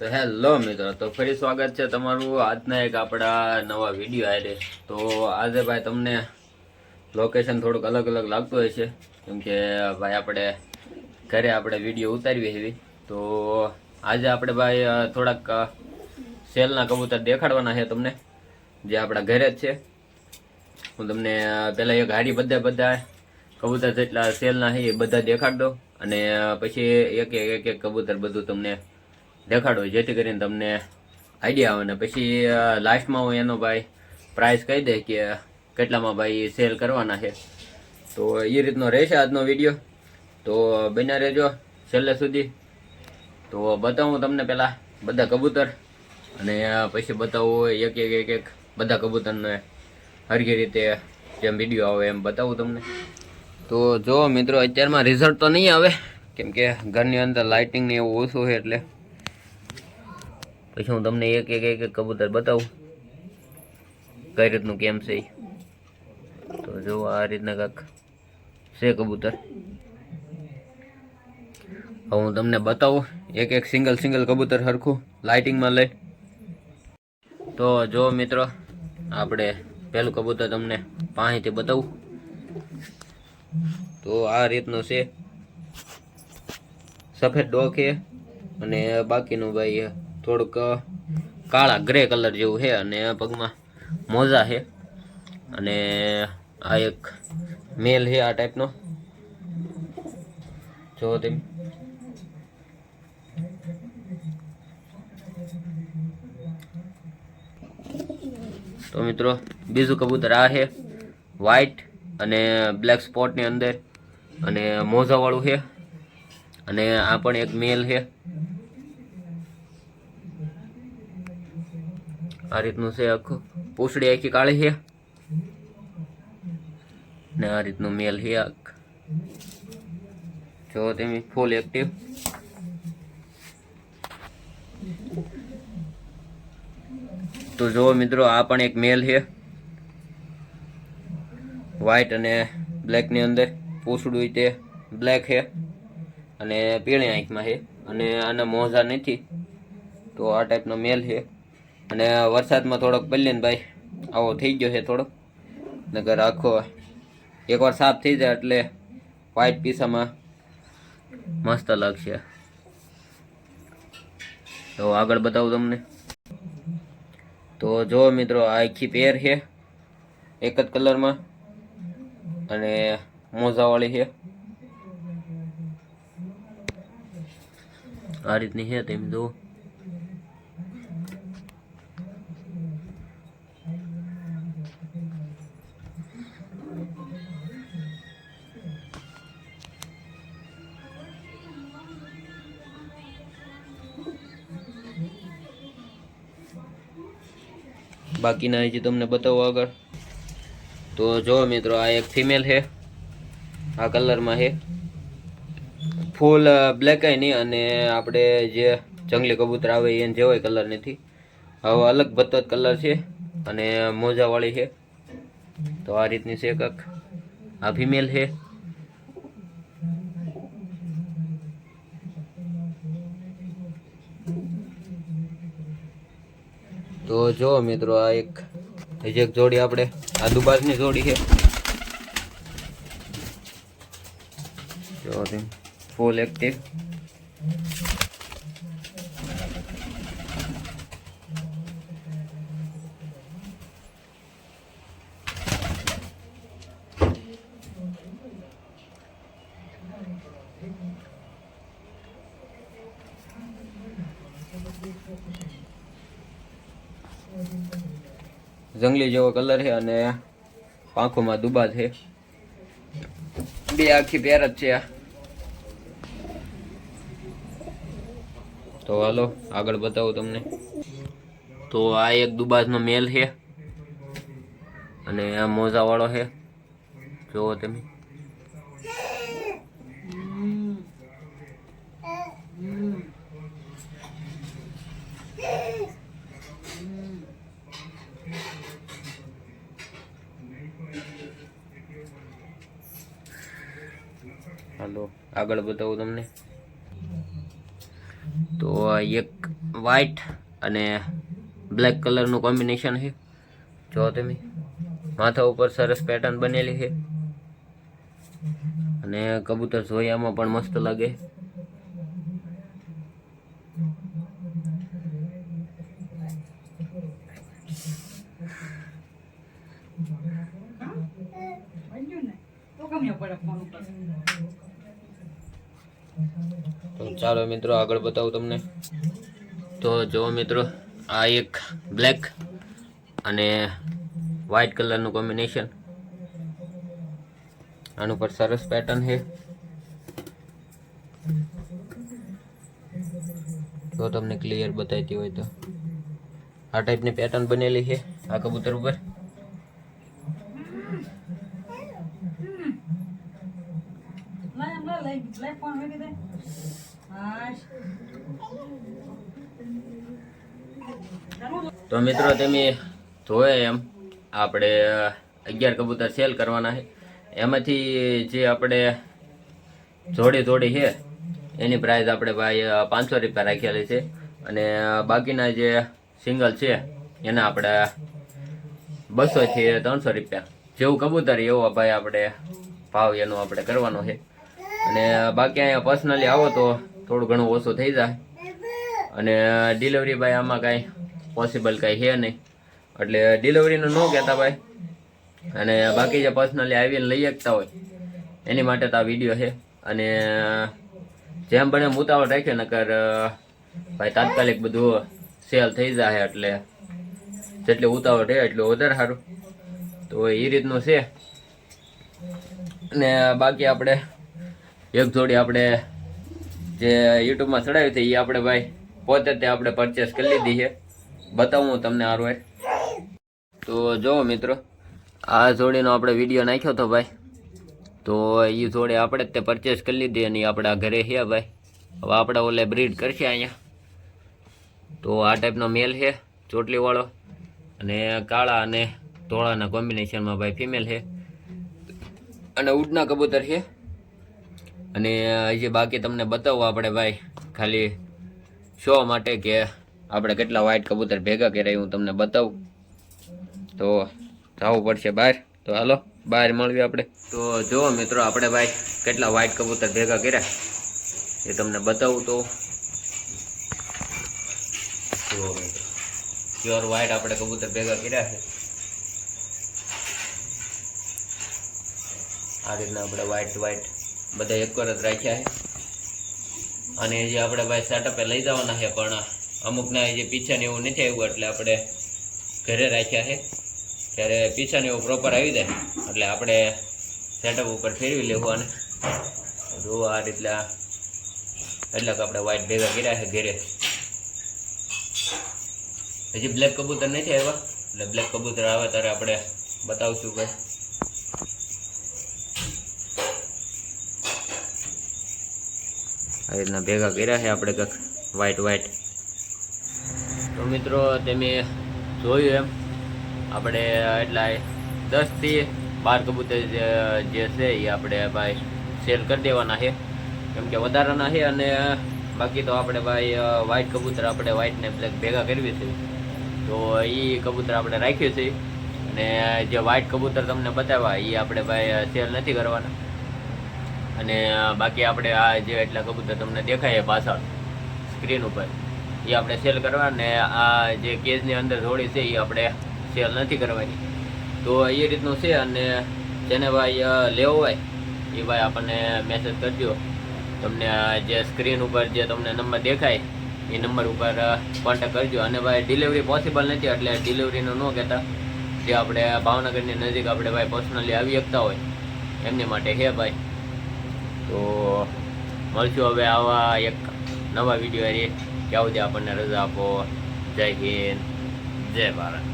તો હેલો મિત્રો, તો ફરી સ્વાગત છે તમારું આજના એક આપણા નવા વીડિયો આરે તો આજે ભાઈ તમને લોકેશન થોડુંક અલગ અલગ લાગતું હોય છે કેમ ભાઈ આપણે ઘરે આપણે વીડિયો ઉતારવી એવી તો આજે આપણે ભાઈ થોડાક સેલના કબૂતર દેખાડવાના છે તમને. જે આપણા ઘરે જ છે. હું તમને પહેલાં એ હાડી બધા બધા કબૂતર જેટલા સેલના છે એ બધા દેખાડ દો અને પછી એક એક એક કબૂતર બધું તમને દેખાડો, જેથી કરીને તમને આઈડિયા આવે. ને પછી લાસ્ટમાં હું એનો ભાઈ પ્રાઇસ કહી દે કે કેટલામાં ભાઈ સેલ કરવાના છે. તો એ રીતનો રહેશે આજનો વીડિયો તો બન્યા રહેજો છેલ્લે સુધી. તો બતાવું તમને પહેલાં બધા કબૂતર. અને પછી બતાવું એક એક એક એક બધા કબૂતરને હરખી રીતે જેમ વીડિયો આવે એમ બતાવું તમને. તો જો મિત્રો, અત્યારમાં રિઝલ્ટ તો નહીં આવે. કેમ કે ઘરની અંદર લાઇટિંગ ને એવું ઓછું છે એટલે પછી હું તમને એક એક એક કબૂતર બતાવું. કઈ રીતનું કેમ છે. તો જો આ રીતના કાંક છે કબૂતર. હવે હું તમને બતાવું, એક એક સિંગલ સિંગલ કબૂતર સરખું લાઇટિંગમાં લઈ. તો જો મિત્રો, આપણે પહેલું કબૂતર તમને પાણીથી બતાવું. તો આ રીતનું છે. સફેદ ડોક છે અને બાકીનું ભાઈ થોડુંક કાળા ગ્રે કલર જેવું છે અને પગમાં મોજા છે. અને આ એક મેલ છે આ ટાઈપનો જો તેમ. તો મિત્રો, બીજું કબૂતર આ છે વ્હાઈટ અને બ્લેક સ્પોટની અંદર. અને મોજાવાળું છે. અને આ પણ એક મેલ છે. આ રીતનું છે આખું. પૂછડી આખી કાળી છે. ને આ રીતનું મેલ છે આખ. જો તમે ફૂલ એક્ટિવ તો જો મિત્રો, આ પણ એક મેલ છે. વ્હાઈટ અને બ્લેકની અંદર. પૂછડું તે બ્લેક છે. અને પીળી આંખમાં છે. અને આના મોજા નથી. તો આ ટાઈપનો મેલ છે. અને વરસાદમાં થોડોક પલ્લીને ભાઈ, આવો થઈ ગયો છે થોડોક. નગર આખો એકવાર સાફ થઈ જાય એટલે વ્હાઈટ પીસામાં મસ્ત લાગશે. તો આગળ બતાવું તમને. તો જો મિત્રો, આ આખી પેર છે, એક જ કલરમાં અને મોજાવાળી છે. આ રીતની છે તેમ જુઓ. બાકીના હજી તમને બતાવો આગળ. તો જો મિત્રો, આ એક ફિમેલ છે. આ કલરમાં છે. ફૂલ બ્લેક નહીં, અને આપણે જે જંગલી કબૂતર આવે એને જેવાય કલર નથી. હવે અલગ બતત કલર છે અને મોજાવાળી છે. તો આ રીતની છે કંઈક. આ ફિમેલ છે. તો જો મિત્રો, આ એક હજી એક જોડી આપણે, આ દુબાસની જોડી છે. જો ફૂલ એક્ટિવ જંગલી જેવો કલર છે અને પાંખોમાં દુબા છે. બે આખી પેર જ છે આ. તો હાલો, આગળ બતાવું તમને. તો આ એક દુબાજનો મેલ છે. અને આ મોજાવાળો છે. જુઓ તમે. હાલો આગળ બતાવું તમને. તો એક વ્હાઈટ અને બ્લેક કલરનું કોમ્બિનેશન છે. જો તમે માથા ઉપર સરસ પેટર્ન બનેલી છે. અને કબૂતર જોયામાં પણ મસ્ત લાગે. તો ચાલો મિત્રો, આગળ બતાવું તમને. તો જો મિત્રો, આ એક બ્લેક અને વ્હાઇટ કલરનું કોમ્બિનેશન આનું પર સરસ પેટર્ન છે. જો તમને ક્લિયર બતાવતી હોય તો. આ ટાઈપની પેટર્ન બનેલી છે, આ કબૂતર ઉપર. તો મિત્રો તમે જોયે એમ, આપણે અગિયાર કબૂતર સેલ કરવાના છે. એમાંથી જે આપણે જોડી જોડી છે, એની પ્રાઇસ આપણે ભાઈ પાંચસો રૂપિયા રાખેલી છે. અને બાકીના જે સિંગલ છે, એના આપણે બસો થી ત્રણસો રૂપિયા. જેવું કબૂતર એવો ભાઈ આપણે ભાવ એનો આપણે કરવાનો છે. અને બાકી અહીંયા પર્સનલી આવો તો થોડું ઘણું ઓછું થઈ જાય. અને ડિલિવરી ભાઈ આમાં કાંઈ પોસિબલ કાંઈ છે નહીં. એટલે ડિલિવરીનું ન કહેતા ભાઈ. અને બાકી જે પર્સનલી આવીને લઈ શકતા હોય, એની માટે તો આ વીડિયો છે. અને, જેમ બને ઉતાવળ રાખ્યો નકર, ભાઈ તાત્કાલિક બધું સેલ થઈ જાય એટલે જેટલી ઉતાવળ રહે એટલું વધારે સારું. તો એ રીતનું છે. અને બાકી આપણે એક જોડી આપણે જે યુટ્યુબમાં ચડાવી હતી એ આપણે ભાઈ પોતે તે આપણે પરચેસ કરી લીધી છે. બતાવું હું તમને આરો તો જુઓ મિત્રો, આ જોડીનો આપણે વીડિયો નાખ્યો હતો ભાઈ. તો એ જોડે આપણે જ તે પરચેસ કરી લીધી અને આપણા ઘરે છે ભાઈ. હવે આપણે ઓલે બ્રીડ કરશે અહીંયા. તો આ ટાઈપનો મેલ છે, ચોટલીવાળો અને કાળા અને ધોળાના કોમ્બિનેશનમાં ભાઈ ફિમેલ છે. અને ઉડના કબૂતર છે. અને હજી બાકી તમને બતાવું આપણે ભાઈ ખાલી શો માટે કે આપણે કેટલા વ્હાઈટ કબૂતર ભેગા કર્યા હું તમને બતાવું. તો જવું પડશે બહાર. તો હાલો, બહાર મળવી આપણે. તો જુઓ મિત્રો, આપણે ભાઈ કેટલા વ્હાઈટ કબૂતર ભેગા કર્યા. એ તમને બતાવું તો. પ્યોર વ્હાઈટ આપણે કબૂતર ભેગા કર્યા છે. આ રીતના આપણે વ્હાઈટ વ્હાઈટ બધા એક જ રાખ્યા છે. અને જે આપણે ભાઈ સેટઅપે લઈ જવાના છે, પણ અમુકના જે પીછાને એવું નથી આવ્યું, એટલે આપણે ઘરે રાખ્યા છે. ત્યારે પીછાને એવું પ્રોપર આવી જાય, એટલે આપણે સેટઅપ ઉપર ફેરવી લેવું અને જો આ રીતના એટલાક આપણે વ્હાઇટ ભેગા કર્યા છે ઘરે. હજી બ્લેક કબૂતર નથી આવ્યા. એટલે બ્લેક કબૂતર આવે ત્યારે આપણે બતાવશું ભાઈ. આ રીતના ભેગા કર્યા છે આપણે કંઈક વ્હાઇટ વ્હાઈટ તો મિત્રો તમે જોયું એમ. આપણે એટલા દસથી બાર કબૂતર જે છે એ આપણે ભાઈ સેલ કરી દેવાના છે. કેમ કે વધારાના છે અને બાકી તો આપણે ભાઈ વ્હાઇટ કબૂતર આપણે વ્હાઈટ ને બ્લેક ભેગા કરવી છે. તો એ કબૂતર આપણે રાખ્યું છે. અને જે વ્હાઇટ કબૂતર તમને બતાવ્યા એ આપણે ભાઈ સેલ નથી કરવાના. અને બાકી આપણે આ જે એટલા કબૂતર તમને દેખાય પાછળ સ્ક્રીન ઉપર. એ આપણે સેલ કરવા ને આ જે કેજની અંદર જોડી છે, એ આપણે સેલ નથી કરવાની. તો એ રીતનું છે અને જેને ભાઈ લેવો હોય, એ ભાઈ આપણને મેસેજ કરજો. તમને જે સ્ક્રીન ઉપર જે તમને નંબર દેખાય, એ નંબર ઉપર કોન્ટેક કરજો. અને ભાઈ ડિલિવરી પોસિબલ નથી, એટલે ડિલિવરીનું ન કહેતા. જે આપણે ભાવનગરની નજીક આપણે ભાઈ પર્સનલી આવી શકતા હોય, એમની માટે છે ભાઈ. તો મળશું હવે આવા એક નવા વીડિયો ત્યાં સુધી આપણને રજા આપો જય હિન્દ જય ભારત.